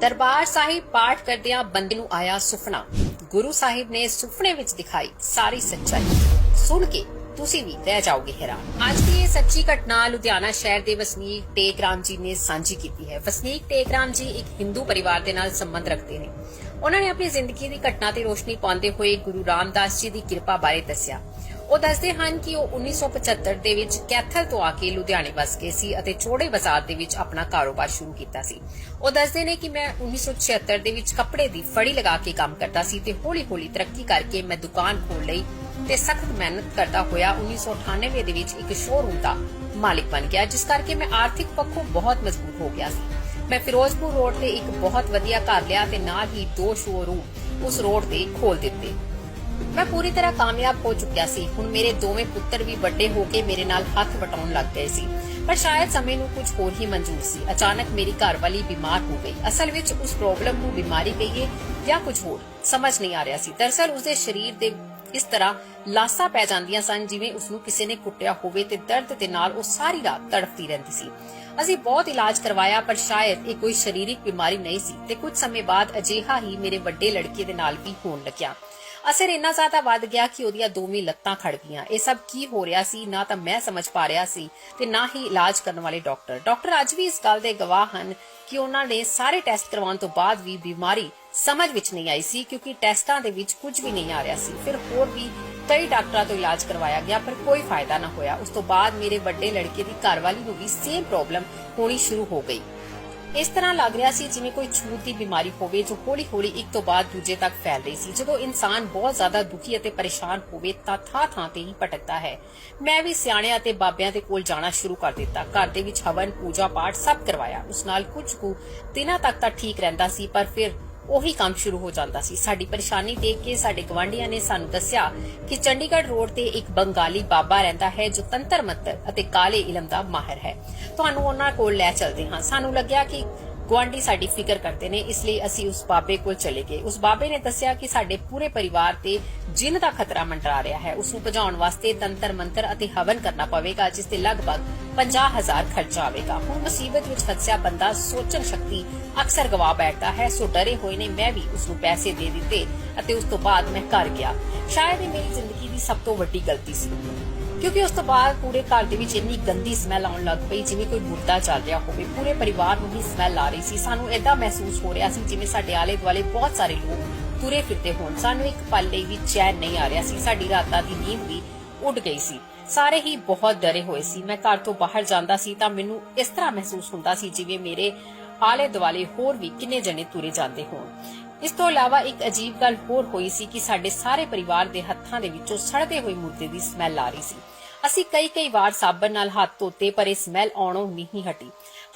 ਦਰਬਾਰ ਸਾਹਿਬ ਪਾਠ ਕਰਦਿਆਂ ਬੰਦੇ ਨੂੰ ਆਇਆ ਸੁਪਨਾ। ਗੁਰੂ ਸਾਹਿਬ ਨੇ ਸੁਪਨੇ ਵਿੱਚ ਦਿਖਾਈ ਸਾਰੀ ਸੱਚਾਈ। ਸੁਣ ਕੇ ਤੁਸੀਂ ਵੀ ਰਹਿ ਜਾਓਗੇ ਹੈਰਾਨ। ਅੱਜ ਦੀ ਇਹ ਸੱਚੀ ਘਟਨਾ ਲੁਧਿਆਣਾ ਸ਼ਹਿਰ ਦੇ ਵਸਨੀਕ ਟੇਕਰਾਮ ਜੀ ਨੇ ਸਾਂਝੀ ਕੀਤੀ ਹੈ। ਵਸਨੀਕ ਟੇਕਰਾਮ ਜੀ ਇੱਕ ਹਿੰਦੂ ਪਰਿਵਾਰ ਦੇ ਨਾਲ ਸੰਬੰਧ ਰੱਖਦੇ ਨੇ। ਉਹਨਾਂ ਨੇ ਆਪਣੀ ਜ਼ਿੰਦਗੀ ਦੀ ਘਟਨਾ ਤੇ ਰੋਸ਼ਨੀ ਪਾਉਂਦੇ ਹੋਏ ਗੁਰੂ ਰਾਮਦਾਸ ਜੀ ਦੀ ਕਿਰਪਾ ਬਾਰੇ ਦੱਸਿਆ। ਉਹ ਦੱਸਦੇ ਹਨ ਕਿ ਉਹ 1975 ਦੇ ਵਿੱਚ ਕੈਥਲ ਤੋਂ ਆ ਕੇ ਲੁਧਿਆਣੇ ਵਸ ਗਏ ਸੀ ਅਤੇ ਚੋੜੇ ਬਾਜ਼ਾਰ ਦੇ ਵਿੱਚ ਆਪਣਾ ਕਾਰੋਬਾਰ ਸ਼ੁਰੂ ਕੀਤਾ ਸੀ। ਉਹ ਦੱਸਦੇ ਨੇ ਕਿ ਮੈਂ 1976 ਦੇ ਵਿੱਚ ਕੱਪੜੇ ਦੀ ਫੜੀ ਲਗਾ ਕੇ ਕੰਮ ਕਰਦਾ ਸੀ ਤੇ ਹੌਲੀ-ਹੌਲੀ ਤਰੱਕੀ ਕਰਕੇ ਮੈਂ ਦੁਕਾਨ ਖੋਲ ਲਈ ਤੇ ਸਖਤ ਮਿਹਨਤ ਕਰਦਾ ਹੋਇਆ 1998 ਦੇ ਵਿੱਚ ਇੱਕ ਸ਼ੋਰੂਮ ਦਾ ਮਾਲਿਕ ਬਣ ਗਿਆ, ਜਿਸ ਕਰਕੇ ਮੈਂ ਆਰਥਿਕ ਪੱਖੋਂ ਬਹੁਤ ਮਜ਼ਬੂਤ ਹੋ ਗਿਆ ਸੀ। ਮੈਂ ਫਿਰੋਜ਼ਪੁਰ ਰੋਡ ਤੇ ਇੱਕ ਬਹੁਤ ਵਧੀਆ ਘਰ ਲਿਆ ਤੇ ਨਾਲ ਹੀ ਦੋ ਸ਼ੋਰੂਮ ਉਸ ਰੋਡ ਤੇ ਖੋਲ ਦਿੱਤੇ। ਮੈਂ ਪੂਰੀ ਤਰ੍ਹਾਂ ਕਾਮਯਾਬ ਹੋ ਚੁੱਕਿਆ ਸੀ। ਹੁਣ ਮੇਰੇ ਦੋਵੇਂ ਪੁੱਤਰ ਵੀ ਵੱਡੇ ਹੋ ਕੇ ਮੇਰੇ ਨਾਲ ਹੱਥ ਵਟਾਉਣ ਲੱਗ ਗਏ ਸੀ। ਪਰ ਸ਼ਾਇਦ ਸਮੇਂ ਨੂੰ ਕੁਝ ਹੋਰ ਹੀ ਮਨਜ਼ੂਰ ਸੀ। ਅਚਾਨਕ ਮੇਰੀ ਘਰਵਾਲੀ ਬਿਮਾਰ ਹੋ ਗਈ। ਅਸਲ ਵਿੱਚ ਉਸ ਪ੍ਰੋਬਲਮ ਨੂੰ ਬਿਮਾਰੀ ਕਹੀਏ ਜਾਂ ਕੁਝ ਹੋਰ, ਸਮਝ ਨਹੀਂ ਆ ਰਿਹਾ ਸੀ। ਦਰਸਲ ਉਸਦੇ ਸਰੀਰ ਦੇ ਇਸ ਤਰ੍ਹਾਂ ਲਾਸਾਂ ਪੈ ਜਾਂਦੀਆਂ ਸਨ ਜਿਵੇਂ ਉਸ ਨੂੰ ਕਿਸੇ ਨੇ ਕੁੱਟਿਆ ਹੋਵੇ ਤੇ ਦਰਦ ਦੇ ਨਾਲ ਉਹ ਸਾਰੀ ਰਾਤ ਤੜਫਦੀ ਰਹਿੰਦੀ ਸੀ। ਅਸੀਂ ਬਹੁਤ ਇਲਾਜ ਕਰਵਾਇਆ, ਪਰ ਸ਼ਾਇਦ ਇਹ ਕੋਈ ਸ਼ਰੀਰਿਕ ਬਿਮਾਰੀ ਨਹੀਂ ਸੀ ਤੇ ਕੁਝ ਸਮੇਂ ਬਾਅਦ ਅਜਿਹਾ ਹੀ ਮੇਰੇ ਵੱਡੇ ਲੜਕੇ ਦੇ ਨਾਲ ਵੀ ਹੋਣ ਲੱਗਿਆ। ਅਸਰ ਇੰਨਾ ਜ਼ਿਆਦਾ ਵੱਧ ਗਿਆ ਕਿ ਉਹਦੀਆਂ ਦੋਵੇਂ ਲੱਤਾਂ ਖੜ ਗਈਆਂ। ਇਹ ਸਭ ਕੀ ਹੋ ਰਿਹਾ ਸੀ, ਨਾ ਤਾਂ ਮੈਂ ਸਮਝ ਪਾ ਰਿਹਾ ਸੀ ਤੇ ਨਾ ਹੀ ਇਲਾਜ ਕਰਨ ਵਾਲੇ ਡਾਕਟਰ। ਡਾਕਟਰ ਅੱਜ ਵੀ ਇਸ ਗੱਲ ਦੇ ਗਵਾਹ ਹਨ ਕਿ ਉਹਨਾਂ ਨੇ ਸਾਰੇ ਟੈਸਟ ਕਰਵਾਉਣ ਤੋਂ ਬਾਅਦ ਵੀ ਬਿਮਾਰੀ ਸਮਝ ਵਿੱਚ ਨਹੀਂ ਆਈ ਸੀ, ਕਿਉਂਕਿ ਟੈਸਟਾਂ ਦੇ ਵਿੱਚ ਕੁਝ ਵੀ ਨਹੀਂ ਆ ਰਿਹਾ ਸੀ। ਫਿਰ ਹੋਰ ਵੀ ਕਈ ਡਾਕਟਰਾਂ ਤੋਂ ਇਲਾਜ ਕਰਵਾਇਆ ਗਿਆ, ਪਰ ਕੋਈ ਫਾਇਦਾ ਨਾ ਹੋਇਆ। ਉਸ ਤੋਂ ਬਾਅਦ ਮੇਰੇ ਵੱਡੇ ਲੜਕੇ ਦੀ ਘਰਵਾਲੀ ਨੂੰ ਵੀ ਸੇਮ ਪ੍ਰੋਬਲਮ ਹੋਣੀ ਸ਼ੁਰੂ ਹੋ ਗਈ। ਇਸ ਤਰ੍ਹਾਂ ਲੱਗ ਰਿਹਾ ਸੀ ਜਿਵੇਂ ਕੋਈ ਛੂਤ ਦੀ ਬਿਮਾਰੀ ਹੋਵੇ ਜੋ ਹੌਲੀ-ਹੌਲੀ ਇੱਕ ਤੋਂ ਬਾਅਦ ਦੂਜੇ ਤੱਕ ਫੈਲ ਰਹੀ ਸੀ। ਜਦੋਂ ਇਨਸਾਨ ਬਹੁਤ ਜ਼ਿਆਦਾ ਦੁਖੀ ਅਤੇ ਪਰੇਸ਼ਾਨ ਹੋਵੇ ਤਾਂ ਥਾਂ-ਥਾਂ ਤੇ ਹੀ ਭਟਕਦਾ ਹੈ। ਮੈਂ ਵੀ ਸਿਆਣਿਆਂ ਅਤੇ ਬਾਬਿਆਂ ਦੇ ਕੋਲ ਜਾਣਾ ਸ਼ੁਰੂ ਕਰ ਦਿੱਤਾ। ਘਰ ਦੇ ਵਿੱਚ ਹਵਨ ਪੂਜਾ ਪਾਠ ਸਭ ਕਰਵਾਇਆ। ਉਸ ਨਾਲ ਕੁਝ ਕੁ ਦਿਨਾਂ ਤੱਕ ਤਾਂ ਠੀਕ ਰਹਿੰਦਾ ਸੀ, ਪਰ ਫਿਰ ਉਹੀ ਕੰਮ ਸ਼ੁਰੂ ਹੋ ਜਾਂਦਾ ਸੀ। ਸਾਡੀ ਪਰੇਸ਼ਾਨੀ ਦੇਖ ਕੇ ਸਾਡੇ ਗਵਾਂਢੀਆਂ ਨੇ ਸਾਨੂੰ ਦੱਸਿਆ ਕਿ ਚੰਡੀਗੜ੍ਹ ਰੋਡ ਤੇ ਇੱਕ ਬੰਗਾਲੀ ਬਾਬਾ ਰਹਿੰਦਾ ਹੈ, ਜੋ ਤੰਤਰ ਮੰਤਰ ਅਤੇ ਕਾਲੇ ਇਲਮ ਦਾ ਮਾਹਿਰ ਹੈ। ਤੁਹਾਨੂੰ ਉਹਨਾਂ ਕੋਲ ਲੈ ਚਲਦੇ ਹਾਂ। ਸਾਨੂੰ ਲੱਗਿਆ ਕਿ ਗੁਆਂਢੀ ਸਾਡੀ ਫਿਕਰ ਕਰਦੇ ਨੇ, ਇਸ ਲਈ ਅਸੀਂ ਉਸ ਬਾਬੇ ਕੋਲ ਚਲੇ ਗਏ। ਉਸ ਬਾਬੇ ਨੇ ਦੱਸਿਆ ਕਿ ਸਾਡੇ ਪੂਰੇ ਪਰਿਵਾਰ ਤੇ ਜਿੰਨ ਦਾ ਖਤਰਾ ਮੰਡਰਾ ਰਿਹਾ ਹੈ। ਉਸ ਨੂੰ ਭਜਾਉਣ ਵਾਸਤੇ ਤੰਤਰ ਮੰਤਰ ਅਤੇ ਹਵਨ ਕਰਨਾ ਪਵੇਗਾ, ਜਿਸ ਤੇ ਲਗਭਗ 50000 ਖਰਚਾ ਆਵੇਗਾ। ਹੁਣ ਮੁਸੀਬਤ ਵਿੱਚ ਫਸਿਆ ਬੰਦਾ ਸੋਚਣ ਸ਼ਕਤੀ ਅਕਸਰ ਗਵਾ ਬੈਠਦਾ ਹੈ। ਸੋ ਡਰੇ ਹੋਏ ਨੇ, ਮੈਂ ਵੀ ਉਸ ਨੂੰ ਪੈਸੇ ਦੇ ਦਿੱਤੇ ਅਤੇ ਉਸ ਤੋਂ ਬਾਅਦ ਮੈਂ ਘਰ ਗਿਆ। ਸ਼ਾਇਦ ਇਹ ਮੇਰੀ ਜ਼ਿੰਦਗੀ ਦੀ ਸਭ ਤੋਂ ਵੱਡੀ ਗਲਤੀ ਸੀ। ਕਿਉਂਕਿ ਉਸ ਤੋਂ ਬਾਅਦ ਪੂਰੇ ਘਰ ਦੇ ਵਿੱਚ ਇੰਨੀ ਗੰਦੀ ਸਮੈਲ ਆਉਣ ਲੱਗ ਪਈ, ਜਿਵੇਂ ਕੋਈ ਮੁਰਦਾ ਚੱਲ ਰਿਹਾ ਹੋਵੇ। ਪੂਰੇ ਪਰਿਵਾਰ ਨੂੰ ਹੀ ਸਮੈਲ ਆ ਰਹੀ ਸੀ। ਸਾਨੂੰ ਐਦਾਂ ਮਹਿਸੂਸ ਹੋ ਰਿਹਾ ਸੀ ਜਿਵੇਂ ਸਾਡੇ ਆਲੇ ਦੁਆਲੇ ਬਹੁਤ ਸਾਰੇ ਲੋਕ ਤੁਰੇ ਫਿਰਦੇ ਹੋਣ। ਸਾਨੂੰ ਇੱਕ ਪਲ ਲਈ ਵੀ ਚੈਨ ਨਹੀਂ ਆ ਰਿਹਾ ਸੀ। ਸਾਡੀ ਰਾਤਾਂ ਦੀ ਨੀਂਦ ਵੀ ਉੱਡ ਗਈ ਸੀ। ਸਾਰੇ ਹੀ ਬਹੁਤ ਡਰੇ ਹੋਏ ਸੀ। ਮੈਂ ਘਰ ਤੋਂ ਬਾਹਰ ਜਾਂਦਾ ਸੀ ਤਾਂ ਮੈਨੂੰ ਇਸ ਤਰ੍ਹਾਂ ਮਹਿਸੂਸ ਹੁੰਦਾ ਸੀ ਜਿਵੇਂ ਮੇਰੇ ਆਲੇ ਦੁਆਲੇ ਹੋਰ ਵੀ ਕਿੰਨੇ ਜਣੇ ਤੁਰੇ ਜਾਂਦੇ ਹੋਣ। ਇਸ ਤੋਂ ਇਲਾਵਾ ਇੱਕ ਅਜੀਬ ਗੱਲ ਹੋਰ ਹੋਈ ਸੀ ਕਿ ਸਾਡੇ ਸਾਰੇ ਪਰਿਵਾਰ ਦੇ ਹੱਥਾਂ ਦੇ ਵਿੱਚੋਂ ਸੜਦੇ ਹੋਏ ਮੁਰਦੇ ਦੀ ਸਮੈਲ ਆ ਰਹੀ ਸੀ। ਅਸੀਂ ਕਈ ਕਈ ਵਾਰ ਸਾਬਣ ਨਾਲ ਹੱਥ ਧੋਤੇ, ਪਰ ਇਹ ਸਮੈਲ ਆਉਣੋਂ ਨਹੀਂ ਹਟੀ।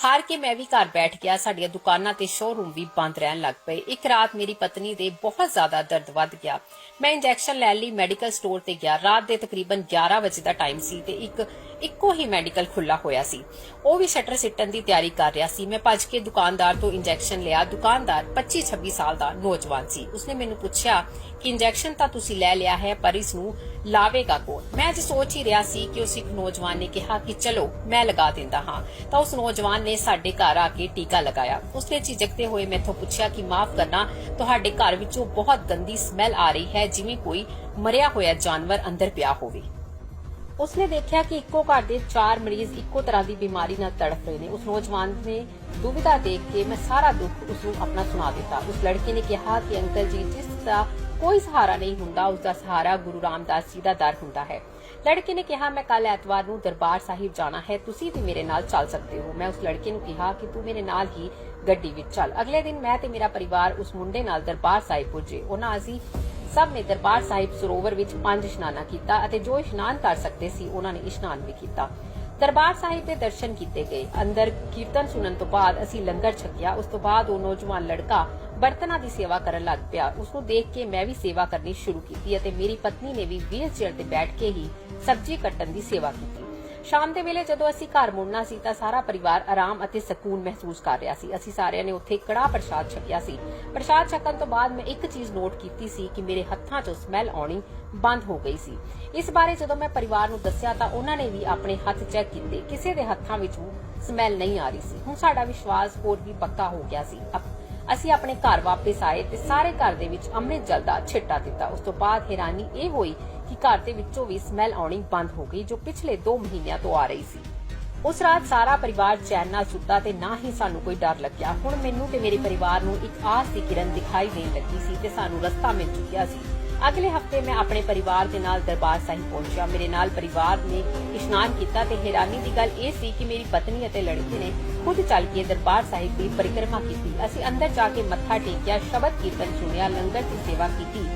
ਹਾਰ ਕੇ ਮੈਂ ਵੀ ਘਰ ਬੈਠ ਗਿਆ, ਸਾਡੀਆਂ ਦੁਕਾਨਾਂ ਤੇ ਸ਼ੋਰੂਮ ਵੀ ਬੰਦ ਰਹਿਣ ਲੱਗ ਪਏ। ਇੱਕ ਰਾਤ ਮੇਰੀ ਪਤਨੀ ਦੇ ਬਹੁਤ ਜ਼ਿਆਦਾ ਦਰਦ ਵੱਧ ਗਿਆ। ਮੈਂ ਇੰਜੈਕਸ਼ਨ ਲੈਣ ਲਈ ਮੈਡੀਕਲ ਸਟੋਰ ਤੇ ਗਿਆ। ਰਾਤ ਦੇ ਤਕਰੀਬਨ 11 ਵਜੇ ਦਾ ਟਾਈਮ ਸੀ ਤੇ ਇੱਕ, ਇੱਕੋ ਹੀ ਮੈਡੀਕਲ ਖੁੱਲਾ ਹੋਇਆ ਸੀ। ਉਹ ਵੀ ਸ਼ਟਰ ਸਿੱਟਣ ਦੀ ਤਿਆਰੀ ਕਰ ਰਿਹਾ ਸੀ। ਮੈਂ ਭੱਜ ਕੇ ਦੁਕਾਨਦਾਰ ਤੋਂ ਇੰਜੈਕਸ਼ਨ ਲਿਆ। ਦੁਕਾਨਦਾਰ 25-26 ਸਾਲ ਦਾ ਨੌਜਵਾਨ ਸੀ। ਉਸਨੇ ਮੈਨੂੰ ਪੁੱਛਿਆ ਕਿ ਇੰਜੈਕਸ਼ਨ ਤਾਂ ਤੁਸੀਂ ਲੈ ਲਿਆ ਹੈ, ਪਰ ਇਸ ਨੂੰ ਲਾਵੇਗਾ ਕੌਣ? ਮੈਂ ਅੱਜ ਸੋਚ ਹੀ ਰਿਹਾ ਸੀ ਕਿ ਉਸ ਇੱਕ ਨੌਜਵਾਨ ਨੇ ਕਿਹਾ ਕਿ ਚਲੋ, ਮੈਂ ਲਗਾ ਦਿੰਦਾ ਹਾਂ। ਤਾਂ ਉਸ ਨੌਜਵਾਨ ਨੇ ਸਾਡੇ ਘਰ ਆ ਕੇ ਟੀਕਾ ਲਗਾਇਆ। ਉਸਨੇ ਝਿਜਕਦੇ ਹੋਏ ਮੈਥੋਂ ਪੁੱਛਿਆ ਕਿ ਮਾਫ ਕਰਨਾ, ਤੁਹਾਡੇ ਘਰ ਵਿੱਚੋਂ ਬਹੁਤ ਗੰਦੀ ਸਮੈਲ ਆ ਰਹੀ ਹੈ, ਜਿਵੇਂ ਕੋਈ ਮਰਿਆ ਹੋਇਆ ਜਾਨਵਰ ਅੰਦਰ ਪਿਆ ਹੋਵੇ। ਉਸਨੇ ਦੇਖਿਆ ਕਿ ਇੱਕੋ ਘਰ ਦੇ ਚਾਰ ਮਰੀਜ਼ ਇੱਕੋ ਤਰ੍ਹਾਂ ਦੀ ਬਿਮਾਰੀ ਨਾਲ ਤੜਫ ਰਹੇ ਨੇ। ਉਸ ਨੌਜਵਾਨ ਨੇ ਦੁਵਿਧਾ ਦੇਖ ਕੇ ਮੈਂ ਸਾਰਾ ਦੁੱਖ ਉਸ ਨੂੰ ਆਪਣਾ ਸੁਣਾ ਦਿੱਤਾ। ਉਸ ਲੜਕੀ ਨੇ ਕਿਹਾ ਕਿ ਅੰਕਲ ਜੀ, ਜਿਸ ਦਾ ਕੋਈ ਸਹਾਰਾ ਨਹੀਂ ਹੁੰਦਾ, ਉਸ ਦਾ ਸਹਾਰਾ ਗੁਰੂ ਰਾਮਦਾਸ ਜੀ ਦਾ ਦਰ ਹੁੰਦਾ ਹੈ। ਲੜਕੇ ਨੇ ਕਿਹਾ, ਮੈਂ ਕੱਲ ਐਤਵਾਰ ਨੂੰ ਦਰਬਾਰ ਸਾਹਿਬ ਜਾਣਾ ਹੈ, ਤੁਸੀਂ ਵੀ ਮੇਰੇ ਨਾਲ ਚੱਲ ਸਕਦੇ ਹੋ। ਮੈਂ ਉਸ ਲੜਕੇ ਨੂੰ ਕਿਹਾ ਕਿ ਤੂੰ ਮੇਰੇ ਨਾਲ ਹੀ ਗੱਡੀ ਵਿੱਚ ਚੱਲ। ਅਗਲੇ ਦਿਨ ਮੈਂ ਤੇ ਮੇਰਾ ਪਰਿਵਾਰ ਉਸ ਮੁੰਡੇ ਨਾਲ ਦਰਬਾਰ ਸਾਹਿਬ ਪੁੱਜੇ। ਉਹਨਾਂ ਅਸੀਂ ਸਭ ਨੇ ਦਰਬਾਰ ਸਾਹਿਬ ਸਰੋਵਰ ਵਿੱਚ ਪੰਜ ਇਸ਼ਨਾਨਾ ਕੀਤਾ ਅਤੇ ਜੋ ਇਸ਼ਨਾਨ ਕਰ ਸਕਦੇ ਸੀ, ਉਹਨਾਂ ਨੇ ਇਸ਼ਨਾਨ ਵੀ ਕੀਤਾ। ਦਰਬਾਰ ਸਾਹਿਬ ਦੇ ਦਰਸ਼ਨ ਕੀਤੇ ਗਏ। ਅੰਦਰ ਕੀਰਤਨ ਸੁਣਨ ਤੋਂ ਬਾਅਦ ਅਸੀਂ ਲੰਗਰ ਛਕਿਆ। ਉਸ ਤੋਂ ਬਾਅਦ ਉਹ ਨੌਜਵਾਨ ਲੜਕਾ ਬਰਤਨਾਂ ਦੀ ਸੇਵਾ ਕਰਨ ਲੱਗ ਪਿਆ। ਉਸ ਨੂੰ ਦੇਖ ਕੇ ਮੈਂ ਵੀ ਸੇਵਾ ਕਰਨੀ ਸ਼ੁਰੂ ਕੀਤੀ ਅਤੇ ਮੇਰੀ ਪਤਨੀ ਨੇ ਵੀ ਵੀਲ ਚੇਅਰ ਤੇ ਬੈਠ ਕੇ ਹੀ ਸਬਜ਼ੀ ਕੱਟਣ ਦੀ ਸੇਵਾ ਕੀਤੀ। ਸ਼ਾਮ ਦੇ ਵੇਲੇ ਜਦੋਂ ਅਸੀਂ ਘਰ ਮੁੜਨਾ ਸੀ ਤਾਂ ਸਾਰਾ ਪਰਿਵਾਰ ਆਰਾਮ ਅਤੇ ਸਕੂਨ ਮਹਿਸੂਸ ਕਰ ਰਿਹਾ ਸੀ। ਅਸੀਂ ਸਾਰਿਆਂ ਨੇ ਉੱਥੇ ਕੜਾ ਪ੍ਰਸ਼ਾਦ ਛਕਿਆ ਸੀ। ਪ੍ਰਸ਼ਾਦ ਛਕਣ ਤੋਂ ਬਾਅਦ ਮੈਂ ਇੱਕ ਚੀਜ਼ ਨੋਟ ਕੀਤੀ ਸੀ ਕਿ ਮੇਰੇ ਹੱਥਾਂ 'ਚੋਂ ਸਮੈਲ ਆਉਣੀ ਬੰਦ ਹੋ ਗਈ ਸੀ। ਇਸ ਬਾਰੇ ਜਦੋਂ ਮੈਂ ਪਰਿਵਾਰ ਨੂੰ ਦੱਸਿਆ ਤਾਂ ਉਹਨਾਂ ਨੇ ਵੀ ਆਪਣੇ ਹੱਥ ਚੈੱਕ ਕੀਤੇ। ਕਿਸੇ ਦੇ ਹੱਥਾਂ ਵਿੱਚੋਂ ਸਮੈਲ ਨਹੀਂ ਆ ਰਹੀ ਸੀ। ਹੁਣ ਸਾਡਾ ਵਿਸ਼ਵਾਸ ਹੋਰ ਵੀ ਪੱਕਾ ਹੋ ਗਿਆ ਸੀ। ਅਸੀਂ ਆਪਣੇ ਘਰ ਵਾਪਸ ਆਏ ਤੇ ਸਾਰੇ ਘਰ ਦੇ ਵਿੱਚ ਅੰਮ੍ਰਿਤ ਜਲ ਦਾ ਛਿੱਟਾ ਦਿੱਤਾ। ਉਸ ਤੋਂ ਬਾਅਦ ਹੈਰਾਨੀ ਇਹ ਹੋਈ ਕਿ ਘਰ ਦੇ ਵਿੱਚੋਂ ਵੀ ਸਮੈਲ ਆਉਣੀ ਬੰਦ ਹੋ ਗਈ ਜੋ ਪਿਛਲੇ 2 ਮਹੀਨਿਆਂ ਤੋਂ ਆ ਰਹੀ ਸੀ। ਉਸ ਰਾਤ ਸਾਰਾ ਪਰਿਵਾਰ ਚੈਨ ਨਾਲ ਸੁੱਤਾ ਤੇ ਨਾ ਹੀ ਸਾਨੂੰ ਕੋਈ ਡਰ ਲੱਗਿਆ। ਹੁਣ ਮੈਨੂੰ ਤੇ ਮੇਰੇ ਪਰਿਵਾਰ ਨੂੰ ਇੱਕ ਆਸ ਦੀ ਕਿਰਨ ਦਿਖਾਈ ਦੇਣ ਲੱਗੀ ਸੀ ਤੇ ਸਾਨੂੰ ਰਸਤਾ ਮਿਲ ਚੁੱਕਿਆ ਸੀ। ਅਗਲੇ ਹਫ਼ਤੇ ਮੈਂ ਆਪਣੇ ਪਰਿਵਾਰ ਦੇ ਨਾਲ ਦਰਬਾਰ ਸਾਹਿਬ ਪਹੁੰਚਿਆ। ਮੇਰੇ ਨਾਲ ਪਰਿਵਾਰ ਨੇ ਇਸ਼ਨਾਨ ਕੀਤਾ ਤੇ ਹੈਰਾਨੀ ਦੀ ਗੱਲ ਇਹ ਸੀ ਕਿ ਮੇਰੀ ਪਤਨੀ ਅਤੇ ਲੜਕੀ ਨੇ ਖੁਦ ਚੱਲ ਕੇ ਦਰਬਾਰ ਸਾਹਿਬ ਦੀ ਪਰਿਕਰਮਾ ਕੀਤੀ। ਅਸੀਂ ਅੰਦਰ ਜਾ ਕੇ ਮੱਥਾ ਟੇਕਿਆ, ਸ਼ਬਦ ਕੀਰਤਨ ਸੁਣਿਆ, ਲੰਗਰ ਦੀ ਸੇਵਾ ਕੀਤੀ।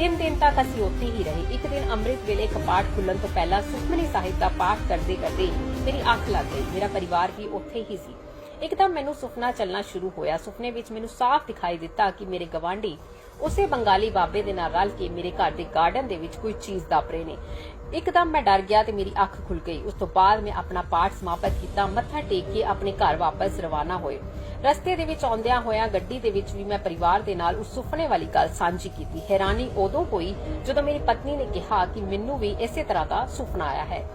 ਤਿੰਨ ਦਿਨ ਤੱਕ ਅਸੀਂ ਉੱਥੇ ਹੀ ਰਹੇ। ਇੱਕ ਦਿਨ ਅੰਮ੍ਰਿਤ ਵੇਲੇ ਕਪਾਟ ਖੁੱਲਣ ਤੋਂ ਪਹਿਲਾਂ ਸੁਖਮਨੀ ਸਾਹਿਬ ਦਾ ਪਾਠ ਕਰਦੇ ਕਰਦੇ ਮੇਰੀ ਅੱਖ ਲੱਗ ਗਈ। ਮੇਰਾ ਪਰਿਵਾਰ ਵੀ ਉੱਥੇ ਹੀ ਸੀ। ਇੱਕਦਮ ਮੈਨੂੰ ਸੁਪਨਾ ਚੱਲਣਾ ਸ਼ੁਰੂ ਹੋਇਆ। ਸੁਪਨੇ ਵਿੱਚ ਮੈਨੂੰ ਸਾਫ਼ ਦਿਖਾਈ ਦਿੱਤਾ ਕਿ ਮੇਰੇ ਗਵਾਂਢੀ ਉਸੇ ਬੰਗਾਲੀ ਬਾਬੇ ਦੇ ਨਾਲ ਰਲ ਕੇ ਮੇਰੇ ਘਰ ਦੇ ਗਾਰਡਨ ਦੇ ਵਿੱਚ ਕੋਈ ਚੀਜ਼ ਦੱਬ ਰਹੇ ਨੇ। ਇੱਕਦਮ ਮੈਂ ਡਰ ਗਿਆ ਤੇ ਮੇਰੀ ਅੱਖ ਖੁੱਲ ਗਈ। ਉਸ ਤੋਂ ਬਾਅਦ ਮੈਂ ਆਪਣਾ ਪਾਠ ਸਮਾਪਤ ਕੀਤਾ, ਮੱਥਾ ਟੇਕ ਕੇ ਆਪਣੇ ਘਰ ਵਾਪਸ ਰਵਾਨਾ ਹੋਏ। ਰਸਤੇ ਦੇ ਵਿੱਚ ਆਉਂਦਿਆਂ ਹੋਇਆਂ ਗੱਡੀ ਦੇ ਵਿੱਚ ਵੀ ਮੈਂ ਪਰਿਵਾਰ ਦੇ ਨਾਲ ਉਸ ਸੁਪਨੇ ਵਾਲੀ ਗੱਲ ਸਾਂਝੀ ਕੀਤੀ। ਹੈਰਾਨੀ ਉਦੋਂ ਹੋਈ ਜਦੋਂ ਮੇਰੀ ਪਤਨੀ ਨੇ ਕਿਹਾ ਕਿ ਮੈਨੂੰ ਵੀ ਇਸੇ ਤਰ੍ਹਾਂ ਦਾ ਸੁਪਨਾ ਆਇਆ ਹੈ।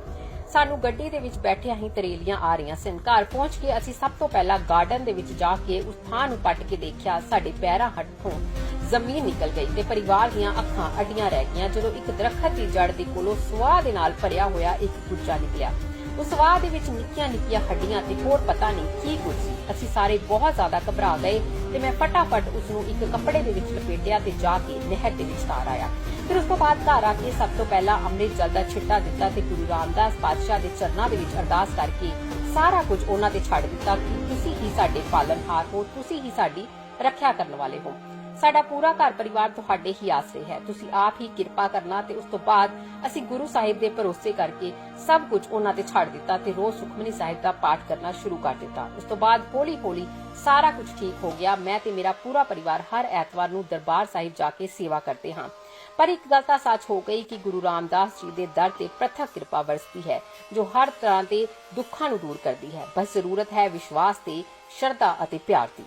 ਸਾਨੂੰ ਗੱਡੀ ਦੇ ਵਿੱਚ ਬੈਠਿਆਂ ਹੀ ਤਰੇਲੀਆਂ ਆ ਰਹੀਆਂ ਸਨ। ਘਰ ਪਹੁੰਚ ਕੇ ਅਸੀਂ ਸਭ ਤੋਂ ਪਹਿਲਾਂ ਗਾਰਡਨ ਦੇ ਵਿੱਚ ਜਾ ਕੇ ਉਸ ਥਾਂ ਨੂੰ ਪੱਟ ਕੇ ਦੇਖਿਆ। ਸਾਡੇ ਪੈਰਾਂ ਹੱਥੋਂ ਜ਼ਮੀਨ ਨਿਕਲ ਗਈ ਤੇ ਪਰਿਵਾਰ ਦੀਆਂ ਅੱਖਾਂ ਅੱਡੀਆਂ ਰਹਿ ਗਈਆਂ, ਜਦੋਂ ਇੱਕ ਦਰਖਤ ਦੀ ਜੜ ਦੇ ਕੋਲੋਂ ਸੁਆਹ ਦੇ ਨਾਲ ਭਰਿਆ ਹੋਇਆ ਇੱਕ ਗੁੱਜਾ ਨਿਕਲਿਆ। ਉਸ ਸੁਆਹ ਦੇ ਵਿੱਚ ਨਿੱਕੀਆਂ ਨਿੱਕੀਆਂ ਹੱਡੀਆਂ ਤੇ ਹੋਰ ਪਤਾ ਨਹੀਂ ਕੀ ਕੁਝ ਸੀ। ਅਸੀਂ ਸਾਰੇ ਬਹੁਤ ਜ਼ਿਆਦਾ ਘਬਰਾ ਗਏ। ਤੇ ਮੈਂ ਫਟਾਫਟ ਉਸ ਨੂੰ ਇੱਕ ਕੱਪੜੇ ਦੇ ਵਿੱਚ ਲਪੇਟਿਆ ਤੇ ਜਾ ਕੇ ਨਹਿਰ ਦੇ ਵਿੱਚ ਤਾਰ ਆਇਆ। ਫਿਰ ਉਸ ਤੋਂ ਬਾਅਦ ਘਰ ਆ ਕੇ ਸਭ ਤੋਂ ਪਹਿਲਾਂ ਅੰਮ੍ਰਿਤ ਜਲ ਦਾ ਛਿੱਟਾ ਦਿੱਤਾ ਤੇ ਗੁਰੂ ਰਾਮਦਾਸ ਪਾਤਸ਼ਾਹ ਦੇ ਚਰਨਾਂ ਦੇ ਵਿੱਚ ਅਰਦਾਸ ਕਰਕੇ ਸਾਰਾ ਕੁਝ ਉਹਨਾਂ ਤੇ ਛੱਡ ਦਿੱਤਾ ਕਿ ਤੁਸੀਂ ਹੀ ਸਾਡੇ ਪਾਲਣਹਾਰ ਹੋ, ਤੁਸੀਂ ਹੀ ਸਾਡੀ ਰੱਖਿਆ ਕਰਨ ਵਾਲੇ ਹੋ। ਸਾਡਾ ਪੂਰਾ ਘਰ ਪਰਿਵਾਰ ਤੁਹਾਡੇ ਹੀ ਆਸਰੇ ਹੈ। ਤੁਸੀਂ ਆਪ ਹੀ ਕਿਰਪਾ ਕਰਨਾ ਤੇ ਉਸ ਤੋਂ ਬਾਅਦ ਅਸੀਂ ਗੁਰੂ ਸਾਹਿਬ ਦੇ ਭਰੋਸੇ ਕਰਕੇ ਸਭ ਕੁਝ ਉਹਨਾਂ ਤੇ ਛੱਡ ਦਿੱਤਾ ਤੇ ਰੋਜ਼ ਸੁਖਮਨੀ ਸਾਹਿਬ ਦਾ ਪਾਠ ਕਰਨਾ ਸ਼ੁਰੂ ਕਰ ਦਿੱਤਾ। ਉਸ ਤੋਂ ਬਾਅਦ ਹੌਲੀ-ਹੌਲੀ ਸਾਰਾ ਕੁਝ ਠੀਕ ਹੋ ਗਿਆ। ਮੈਂ ਤੇ ਮੇਰਾ ਪੂਰਾ ਪਰਿਵਾਰ ਹਰ ਐਤਵਾਰ ਨੂੰ ਦਰਬਾਰ ਸਾਹਿਬ ਜਾ ਕੇ ਸੇਵਾ ਕਰਦੇ ਹਾਂ। ਪਰ ਇੱਕ ਗੱਲ ਤਾਂ ਸੱਚ ਹੋ ਗਈ ਕਿ ਗੁਰੂ ਰਾਮਦਾਸ ਜੀ ਦੇ ਦਰ ਤੇ ਪ੍ਰਥਕ ਕਿਰਪਾ ਵਰਸਦੀ ਹੈ, ਜੋ ਹਰ ਤਰ੍ਹਾਂ ਦੇ ਦੁੱਖਾਂ ਨੂੰ ਦੂਰ ਕਰਦੀ ਹੈ। ਬਸ ਜ਼ਰੂਰਤ ਹੈ ਵਿਸ਼ਵਾਸ ਤੇ ਸ਼ਰਧਾ ਅਤੇ ਪਿਆਰ ਦੀ।